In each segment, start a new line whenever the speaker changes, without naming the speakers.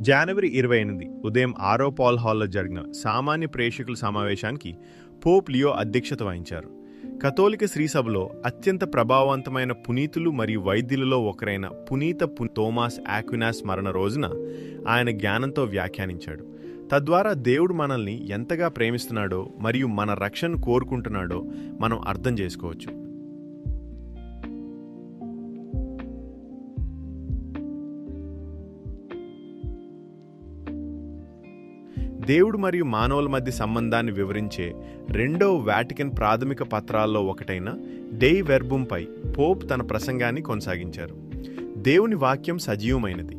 జనవరి ఇరవై ఎనిమిది ఉదయం ఆరో పాల్ హాల్లో జరిగిన సామాన్య ప్రేక్షకుల సమావేశానికి పోప్ లియో అధ్యక్షత వహించారు. కథోలిక శ్రీసభలో అత్యంత ప్రభావవంతమైన పునీతులు మరియు వైద్యులలో ఒకరైన పునీత పు- థోమాస్ ఆక్వినాస్ మరణ రోజున ఆయన జ్ఞానంతో వ్యాఖ్యానించాడు. తద్వారా దేవుడు మనల్ని ఎంతగా ప్రేమిస్తున్నాడో మరియు మన రక్షణ కోరుకుంటున్నాడో మనం అర్థం చేసుకోవచ్చు. దేవుడు మరియు మానవుల మధ్య సంబంధాన్ని వివరించే రెండో వాటికన్ ప్రాథమిక పత్రాల్లో ఒకటైన డెయి వెర్బుంపై పోప్ తన ప్రసంగాన్ని కొనసాగించారు. దేవుని వాక్యం సజీవమైనది.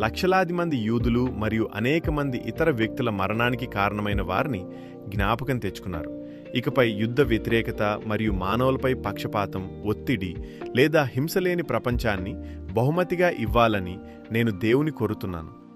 లక్షలాది మంది యూదులు మరియు అనేక మంది ఇతర వ్యక్తుల మరణానికి కారణమైన వారిని జ్ఞాపకం తెచ్చుకున్నారు. ఇకపై యుద్ధ వ్యతిరేకత మరియు మానవులపై పక్షపాతం ఒత్తిడి లేదా హింసలేని ప్రపంచాన్ని బహుమతిగా ఇవ్వాలని నేను దేవుని కోరుతున్నాను.